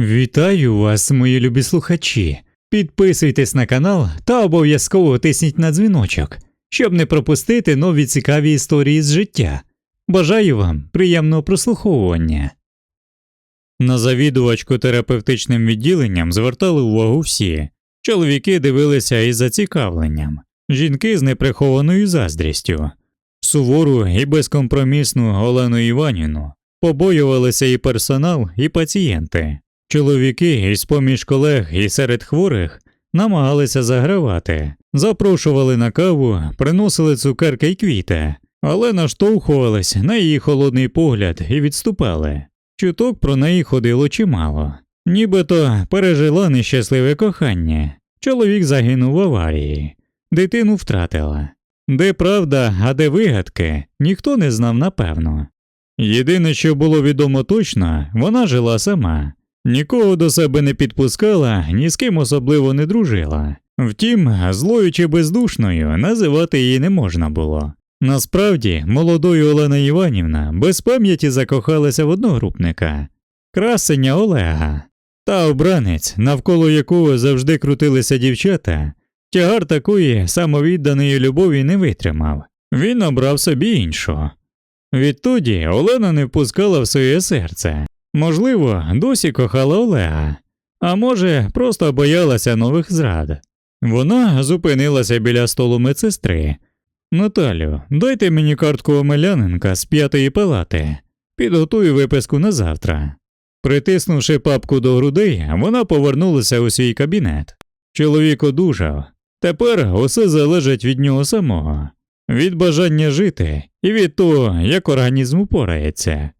Вітаю вас, мої любі слухачі. Підписуйтесь на канал та обов'язково тисніть на дзвіночок, щоб не пропустити нові цікаві історії з життя. Бажаю вам приємного прослуховування. На завідувачку терапевтичним відділенням звертали увагу всі. Чоловіки дивилися із зацікавленням, жінки з неприхованою заздрістю. Сувору і безкомпромісну Олену Іванівну побоювалися і персонал, і пацієнти. Чоловіки із поміж колег і серед хворих намагалися загравати, запрошували на каву, приносили цукерки й квіти, але наштовхувались на її холодний погляд і відступали. Чуток про неї ходило чимало. Нібито пережила нещасливе кохання. Чоловік загинув в аварії, дитину втратила. Де правда, а де вигадки, ніхто не знав напевно. Єдине, що було відомо точно, вона жила сама, нікого до себе не підпускала, ні з ким особливо не дружила. Втім, злою чи бездушною називати її не можна було. Насправді, молодою Олена Іванівна без пам'яті закохалася в одногрупника красення Олега, та обранець, навколо якого завжди крутилися дівчата, тягар такої самовідданої любові не витримав. Він обрав собі іншого. Відтоді Олена не впускала в своє серце. Можливо, досі кохала Олега, а може, просто боялася нових зрад. Вона зупинилася біля столу медсестри. Наталю, дайте мені картку Омеляненка з п'ятої палати, підготую виписку на завтра. Притиснувши папку до грудей, вона повернулася у свій кабінет. Чоловік одужав. Тепер усе залежить від нього самого, від бажання жити і від того, як організм упорається.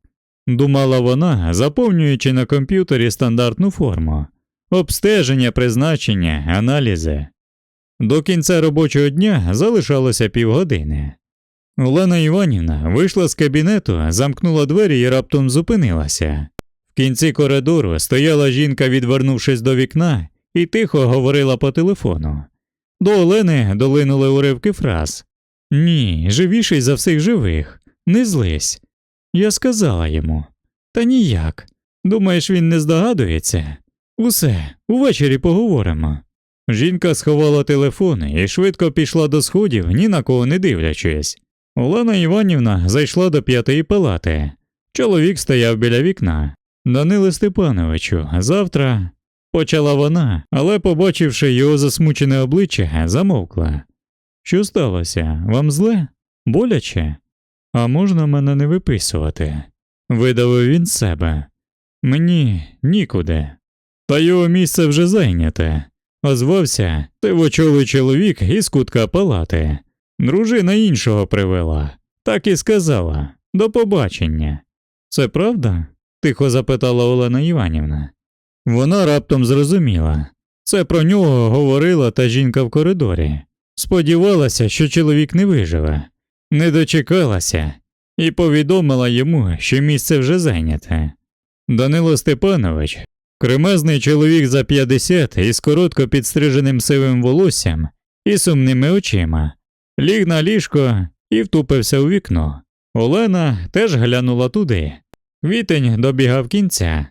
Думала вона, заповнюючи на комп'ютері стандартну форму, обстеження, призначення, аналізи. До кінця робочого дня залишалося півгодини. Олена Іванівна вийшла з кабінету, замкнула двері і раптом зупинилася. В кінці коридору стояла жінка, відвернувшись до вікна, і тихо говорила по телефону. До Олени долинули уривки фраз Ні, живіший за всіх живих, не злись. Я сказала йому. Та ніяк. Думаєш, він не здогадується? Усе, увечері поговоримо. Жінка сховала телефон і швидко пішла до сходів, ні на кого не дивлячись. Олена Іванівна зайшла до п'ятої палати. Чоловік стояв біля вікна. Даниле Степановичу, завтра. Почала вона, але, побачивши його засмучене обличчя, замовкла. Що сталося? Вам зле? Боляче? А можна мене не виписувати? Видавив він себе. Мені нікуди. Та його місце вже зайняте. Озвався тивочолий чоловік із кутка палати. Дружина іншого привела. Так і сказала до побачення. Це правда? тихо запитала Олена Іванівна. Вона раптом зрозуміла. Це про нього говорила та жінка в коридорі. Сподівалася, що чоловік не виживе, не дочекалася і повідомила йому, що місце вже зайняте. Данило Степанович, кремезний чоловік за 50 із коротко підстриженим сивим волоссям і сумними очима, ліг на ліжко і втупився у вікно. Олена теж глянула туди. Вітень добігав кінця.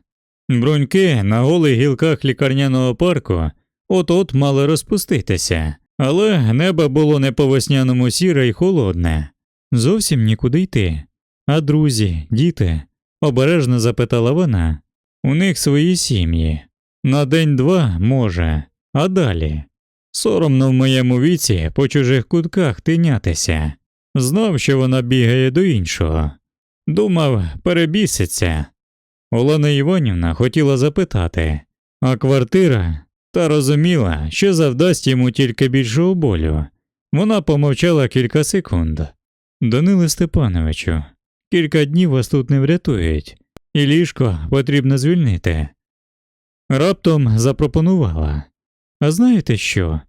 Бруньки на голих гілках лікарняного парку от-от мали розпуститися, але небо було не по весняному сіре й холодне. Зовсім нікуди йти. А друзі, діти? обережно запитала вона. У них свої сім'ї. На день-два може, а далі. Соромно в моєму віці по чужих кутках тинятися. Знав, що вона бігає до іншого. Думав, перебіситься. Олена Іванівна хотіла запитати, а квартира та розуміла, що завдасть йому тільки більшого болю. Вона помовчала кілька секунд. Даниле Степановичу, кілька днів вас тут не врятують, і ліжко потрібно звільнити. Раптом запропонувала. А знаєте що?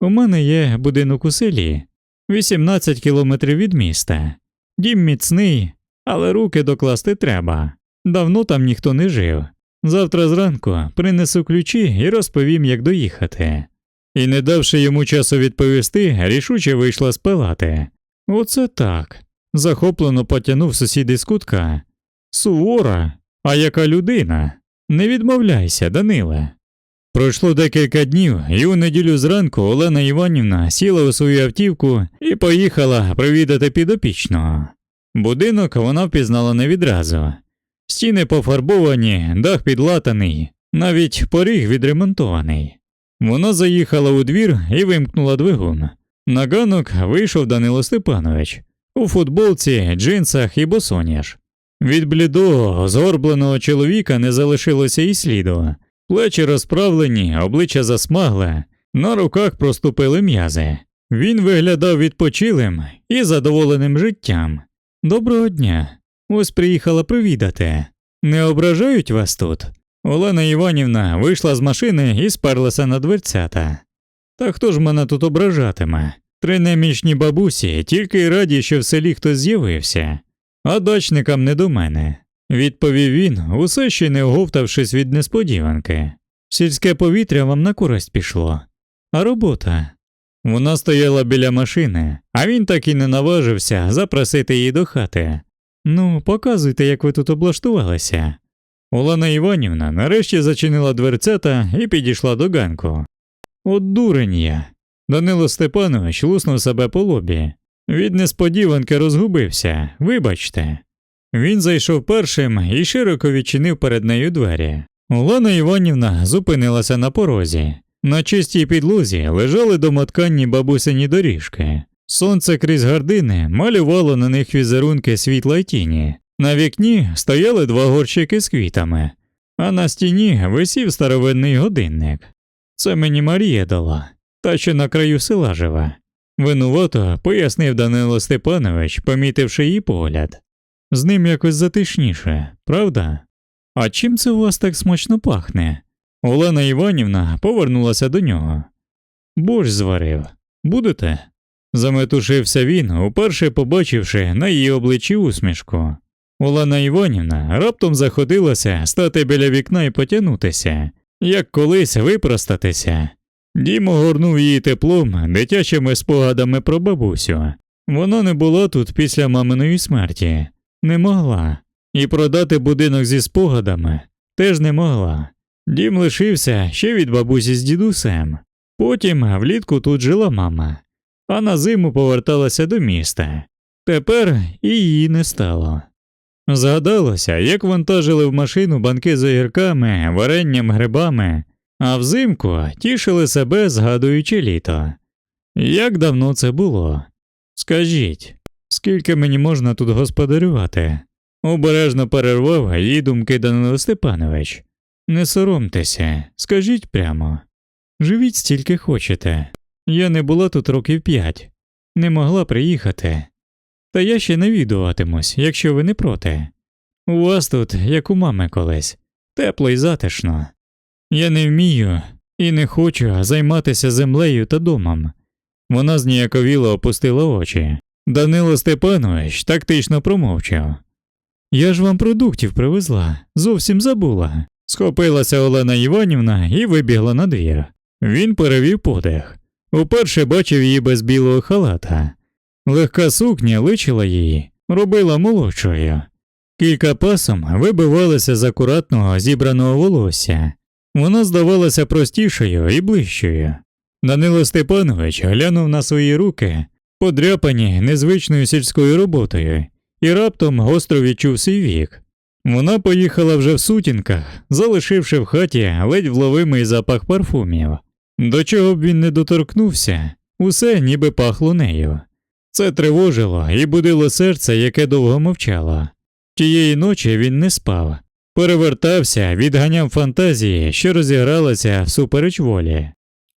У мене є будинок у селі, 18 кілометрів від міста. Дім міцний, але руки докласти треба. Давно там ніхто не жив. Завтра зранку принесу ключі і розповім, як доїхати. І, не давши йому часу відповісти, рішуче вийшла з палати. Оце так. захоплено потягнув сусід із кутка. Сувора, а яка людина? Не відмовляйся, Даниле. Пройшло декілька днів, і у неділю зранку Олена Іванівна сіла у свою автівку і поїхала провідати підопічного. Будинок вона впізнала не відразу. Стіни пофарбовані, дах підлатаний, навіть поріг відремонтований. Вона заїхала у двір і вимкнула двигун. На ганок вийшов Данило Степанович у футболці, джинсах і босоніж. Від блідого, згорбленого чоловіка не залишилося і сліду. Плечі розправлені, обличчя засмагле, на руках проступили м'язи. Він виглядав відпочилим і задоволеним життям. Доброго дня. Ось приїхала провідати. Не ображають вас тут? Олена Іванівна вийшла з машини і сперлася на дверцята. Та хто ж мене тут ображатиме? Три немічні бабусі тільки й раді, що в селі хтось з'явився, а дачникам не до мене, відповів він, усе ще не оговтавшись від несподіванки. Сільське повітря вам на користь пішло, а робота. Вона стояла біля машини, а він так і не наважився запросити її до хати. Ну, показуйте, як ви тут облаштувалися. Олена Іванівна нарешті зачинила дверцята і підійшла до ганку. От дурень я. Данило Степанович луснув себе по лобі. Від несподіванки розгубився, вибачте. Він зайшов першим і широко відчинив перед нею двері. Олена Іванівна зупинилася на порозі. На чистій підлозі лежали домотканні бабусині доріжки. Сонце крізь гардини малювало на них візерунки світла й тіні. На вікні стояли два горщики з квітами, а на стіні висів старовинний годинник. Це мені Марія дала, та що на краю села живе. Винувато пояснив Данило Степанович, помітивши її погляд. З ним якось затишніше, правда? А чим це у вас так смачно пахне? Олена Іванівна повернулася до нього. Борщ зварив. Будете? Заметушився він, уперше побачивши на її обличчі усмішку. Олена Іванівна раптом заходилася стати біля вікна і потягнутися, як колись випростатися. Дім огорнув її теплом, дитячими спогадами про бабусю. Вона не була тут після маминої смерті, не могла, і продати будинок зі спогадами теж не могла. Дім лишився ще від бабусі з дідусем. Потім влітку тут жила мама, а на зиму поверталася до міста. Тепер і її не стало. Згадалося, як вантажили в машину банки з огірками, варенням, грибами, а взимку тішили себе, згадуючи літо. Як давно це було? Скажіть, скільки мені можна тут господарювати? Обережно перервав її думки Данило Степанович. Не соромтеся, скажіть прямо. Живіть стільки хочете. Я не була тут років п'ять, не могла приїхати. Та я ще навідуватимусь, якщо ви не проти. У вас тут, як у мами колись, тепло і затишно. Я не вмію і не хочу займатися землею та домом. Вона зніяковіло опустила очі. Данило Степанович тактично промовчав. Я ж вам продуктів привезла, зовсім забула. Схопилася Олена Іванівна і вибігла на двір. Він перевів подих. Уперше бачив її без білого халата. Легка сукня личила її, робила молодшою. Кілька пасом вибивалися з акуратного зібраного волосся. Вона здавалася простішою і ближчою. Данило Степанович глянув на свої руки, подряпані незвичною сільською роботою, і раптом гостро відчув свій вік. Вона поїхала вже в сутінках, залишивши в хаті ледь вловимий запах парфумів. До чого б він не доторкнувся, усе ніби пахло нею. Це тривожило і будило серце, яке довго мовчало. Тієї ночі він не спав, перевертався, відганяв фантазії, що розігралися всупереч волі.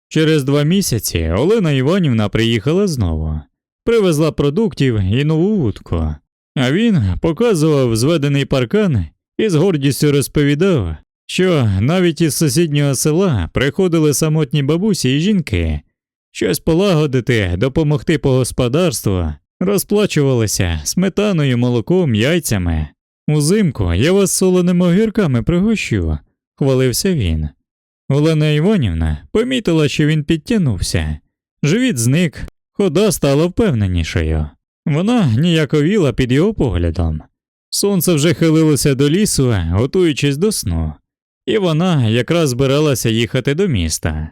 Через два місяці Олена Іванівна приїхала знову, привезла продуктів і нову вудку, а він показував зведений паркан і з гордістю розповідав, що навіть із сусіднього села приходили самотні бабусі і жінки, щось полагодити, допомогти по господарству, розплачувалися сметаною, молоком, яйцями. Узимку я вас солоними огірками пригощу, хвалився він. Олена Іванівна помітила, що він підтягнувся. Живіт зник, хода стала впевненішою. Вона ніяковіла під його поглядом. Сонце вже хилилося до лісу, готуючись до сну, і вона якраз збиралася їхати до міста.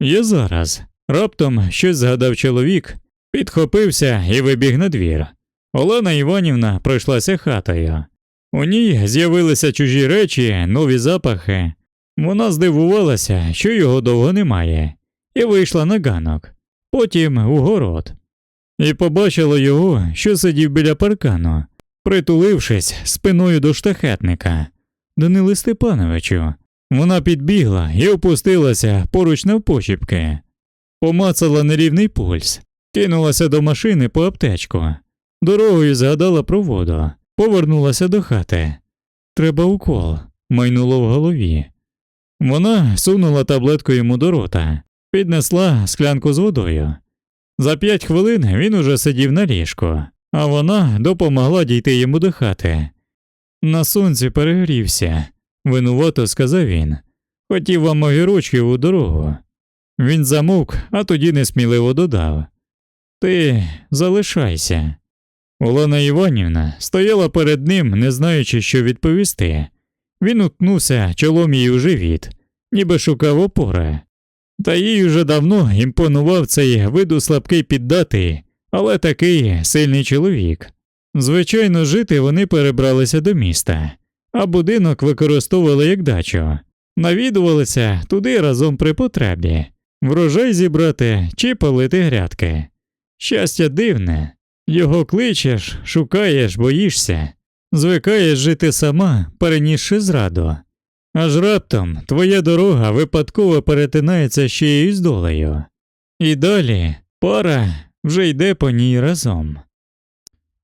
Я зараз. Раптом щось згадав чоловік, підхопився і вибіг на двір. Олена Іванівна пройшлася хатою. У ній з'явилися чужі речі, нові запахи. Вона здивувалася, що його довго немає, і вийшла на ганок, потім у город. І побачила його, що сидів біля паркану, притулившись спиною до штахетника. Данили Степановичу. Вона підбігла і опустилася поруч навпочіпки, помацала нерівний пульс, кинулася до машини по аптечку. Дорогою згадала про воду, повернулася до хати. Треба укол, майнуло в голові. Вона сунула таблетку йому до рота, піднесла склянку з водою. За п'ять хвилин він уже сидів на ліжку, а вона допомогла дійти йому до хати. На сонці перегрівся, винувато сказав він. Хотів вам огірочків у дорогу. Він замовк, а тоді несміливо додав Ти залишайся. Олена Іванівна стояла перед ним, не знаючи, що відповісти. Він уткнувся чолом їй у живіт, ніби шукав опори. Та їй уже давно імпонував цей виду слабкий піддатий, але такий сильний чоловік. Звичайно, жити вони перебралися до міста, а будинок використовували як дачу, навідувалися туди разом при потребі, врожай зібрати чи полити грядки. Щастя дивне, його кличеш, шукаєш, боїшся, звикаєш жити сама, перенісши зраду. Аж раптом твоя дорога випадково перетинається з долею. І далі пара вже йде по ній разом.